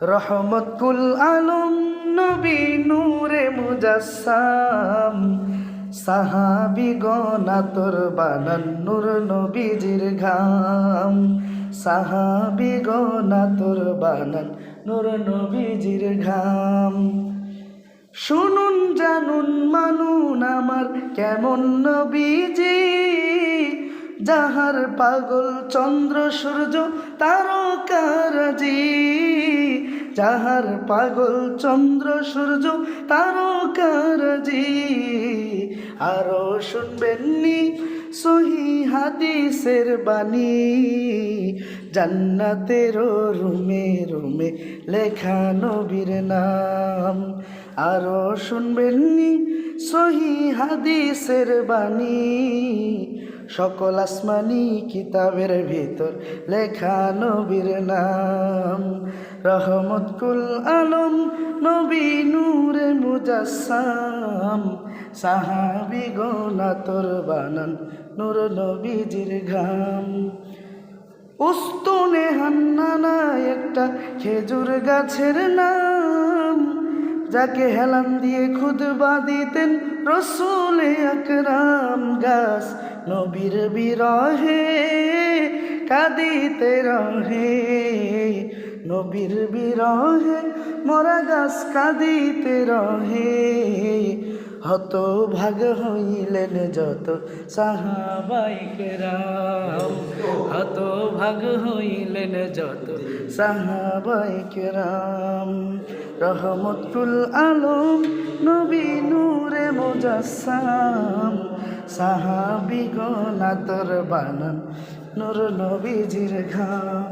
রহমত কুল আলম নবী নূরে মুজাসাম সাহাবি গনাতর বানান নূর নবীজির ঘাম, সাহাবি গনাতর বানান নূর নবীজির ঘাম। শুনুন, জানুন, মানুন আমার কেমন নবীজি, যাহার পাগল চন্দ্র সূর্য তারকারাজি। যাহার পাগল চন্দ্র সূর্য তারকারাজি, আরও শুনবেননি সহি হাদিসের বাণী। জান্নাতের রুমে রুমে লেখা নবীর নাম, আরও শুনবেননি সহি হাদিসের বাণী। সকল আসমানি কিতাবের ভিতর লেখা নবীর নাম। রহমত কুল আলম, নবী নূরে মুজাসাম সাহাবি গোনাতর বানান, নূর নবীজির ঘাম। উস্তুনে হান্নানা একটা খেজুর গাছের নাম, যাকে হেলান দিয়ে খুদ দিতেন রসুলে আকরাম। গাছ নবীর বিরহে, কাঁদিতে রহে। নবীর বিরহে মরা গাছ কাঁদিতে রহে। হত ভাগ হইলেন যত সাহাবাইকেরাম হত ভাগ হইলেন যত সাহাবাইকেরাম রহমতুল আলম, নবী নূরে মুজাসাম সাহাবি গনাতর বানান নূর নবীজির ঘাম।